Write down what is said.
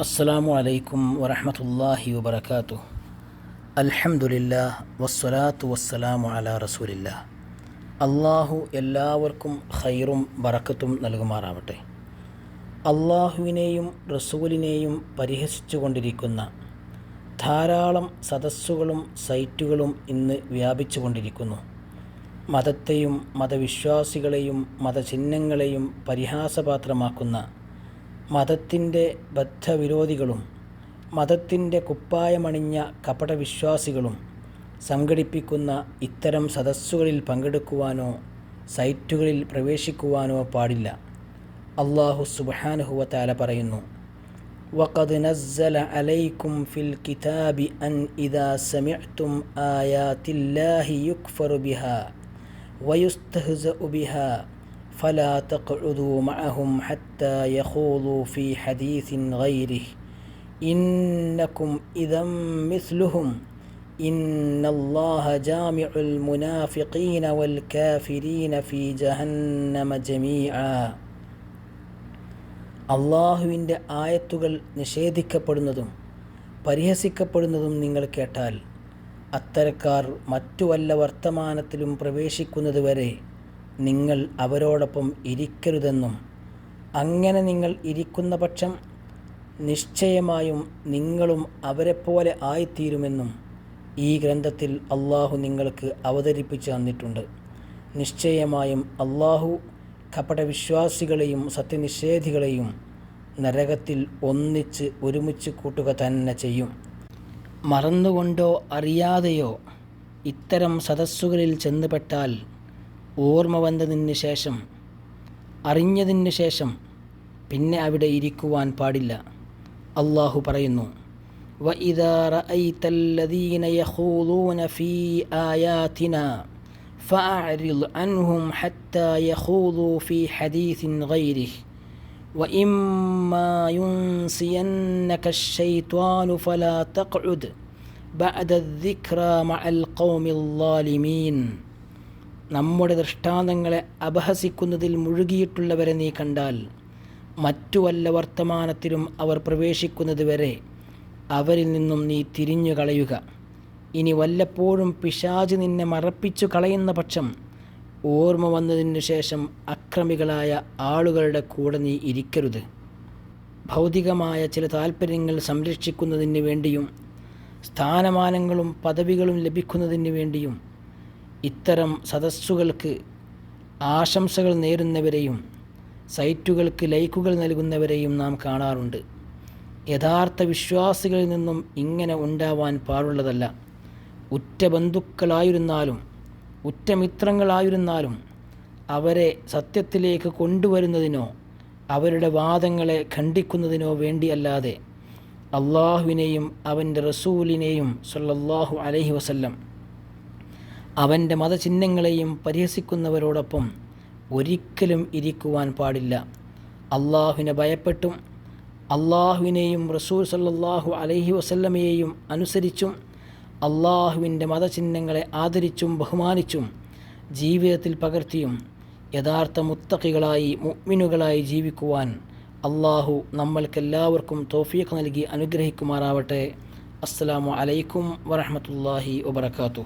അസ്സലാമു അലൈക്കും വറഹമത്തല്ലാഹി വബർക്കാത്തു അൽഹംദുലില്ലാ വസ്സലാത്തു വസ്സലാമു അലാ റസൂലില്ല അള്ളാഹു എല്ലാവർക്കും ഖൈറും ബറക്കത്തും നൽകുമാറാവട്ടെ. അള്ളാഹുവിനെയും റസൂലിനെയും പരിഹസിച്ചു കൊണ്ടിരിക്കുന്ന ധാരാളം സദസ്സുകളും സൈറ്റുകളും ഇന്ന് വ്യാപിച്ചു കൊണ്ടിരിക്കുന്നു മതത്തെയും മതവിശ്വാസികളെയും മതചിഹ്നങ്ങളെയും പരിഹാസപാത്രമാക്കുന്ന മതത്തിൻ്റെ ബദ്ധവിരോധികളും മതത്തിൻ്റെ കുപ്പായമണിഞ്ഞ കപടവിശ്വാസികളും സംഘടിപ്പിക്കുന്ന ഇത്തരം സദസ്സുകളിൽ പങ്കെടുക്കുവാനോ സൈറ്റുകളിൽ പ്രവേശിക്കുവാനോ പാടില്ല അള്ളാഹു സുബാനുഹുവ താല പറയുന്നു وقد نزل عليكم في الكتاب أن إذا سمعتم آيات الله يكفر بها ويستهزأ بها فلا تقعدوا معهم حتى يخوضوا في حديث غيره إنكم إذا مثلهم إن الله جامع المنافقين والكافرين في جهنم جميعا അള്ളാഹുവിൻ്റെ ആയത്തുകൾ നിഷേധിക്കപ്പെടുന്നതും പരിഹസിക്കപ്പെടുന്നതും നിങ്ങൾ കേട്ടാൽ അത്തരക്കാർ മറ്റു വല്ല വർത്തമാനത്തിലും പ്രവേശിക്കുന്നതുവരെ നിങ്ങൾ അവരോടൊപ്പം ഇരിക്കരുതെന്നും അങ്ങനെ നിങ്ങൾ ഇരിക്കുന്ന പക്ഷം നിശ്ചയമായും നിങ്ങളും അവരെപ്പോലെ ആയിത്തീരുമെന്നും ഈ ഗ്രന്ഥത്തിൽ അള്ളാഹു നിങ്ങൾക്ക് അവതരിപ്പിച്ചു തന്നിട്ടുണ്ട്. നിശ്ചയമായും അള്ളാഹു കപടവിശ്വാസികളെയും സത്യനിഷേധികളെയും നരകത്തിൽ ഒന്നിച്ച് ഒരുമിച്ച് കൂട്ടുക തന്നെ ചെയ്യും. മറന്നുകൊണ്ടോ അറിയാതെയോ ഇത്തരം സദസ്സുകളിൽ ചെന്നുപെട്ടാൽ ഓർമ്മ വന്നതിന് ശേഷം അറിഞ്ഞതിന് ശേഷം പിന്നെ അവിടെ ഇരിക്കുവാൻ പാടില്ല അള്ളാഹു പറയുന്നു وإذا رأيت الذين يخوضون في آياتنا فأعرض عنهم حتى يخوضوا في حديث غيره وإما ينسينك الشيطان فلا تقعد بعد الذكرى مع القوم الظالمين നമ്മുടെ ദൃഷ്ടാന്തങ്ങളെ അപഹസിക്കുന്നതിൽ മുഴുകിയിട്ടുള്ളവരെ നീ കണ്ടാൽ മറ്റു വല്ല വർത്തമാനത്തിലും അവർ പ്രവേശിക്കുന്നത് വരെ അവരിൽ നിന്നും നീ തിരിഞ്ഞു കളയുക. ഇനി വല്ലപ്പോഴും പിശാജ് നിന്നെ മറപ്പിച്ചു കളയുന്ന പക്ഷം ഓർമ്മ വന്നതിനു ശേഷം അക്രമികളായ ആളുകളുടെ കൂടെ നീ ഇരിക്കരുത്. ഭൗതികമായ ചില താൽപ്പര്യങ്ങൾ സംരക്ഷിക്കുന്നതിന് വേണ്ടിയും സ്ഥാനമാനങ്ങളും പദവികളും ലഭിക്കുന്നതിന് വേണ്ടിയും ഇത്തരം സദസ്സുകൾക്ക് ആശംസകൾ നേരുന്നവരെയും സൈറ്റുകൾക്ക് ലൈക്കുകൾ നൽകുന്നവരെയും നാം കാണാറുണ്ട്. യഥാർത്ഥ വിശ്വാസികളിൽ നിന്നും ഇങ്ങനെ ഉണ്ടാവാൻ പാടുള്ളതല്ല. ഉറ്റ ബന്ധുക്കളായിരുന്നാലും ഉറ്റ മിത്രങ്ങളായിരുന്നാലും അവരെ സത്യത്തിലേക്ക് കൊണ്ടുവരുന്നതിനോ അവരുടെ വാദങ്ങളെ ഖണ്ഡിക്കുന്നതിനോ വേണ്ടിയല്ലാതെ അള്ളാഹുവിനെയും അവന്റെ റസൂലിനെയും സല്ലല്ലാഹു അലഹി വസല്ലം അവന്റെ മതചിഹ്നങ്ങളെയും പരിഹസിക്കുന്നവരോടൊപ്പം ഒരിക്കലും ഇരിക്കുവാൻ പാടില്ല. അള്ളാഹുവിനെ ഭയപ്പെട്ടും അള്ളാഹുവിനെയും റസൂൽ സല്ലാഹു അലഹി വസല്ലമയെയും അനുസരിച്ചും അള്ളാഹുവിന്റെ മതചിഹ്നങ്ങളെ ആദരിച്ചും ബഹുമാനിച്ചും ജീവിതത്തിൽ പകർത്തിയും യഥാർത്ഥ മുത്തക്കികളായി മുഅ്മിനുകളായി ജീവിക്കുവാൻ അള്ളാഹു നമ്മൾക്കെല്ലാവർക്കും തോഫിയക്ക് നൽകി അനുഗ്രഹിക്കുമാറാവട്ടെ. അസ്സാം അലൈക്കും വറഹമത്തല്ലാഹി വബർക്കാത്തു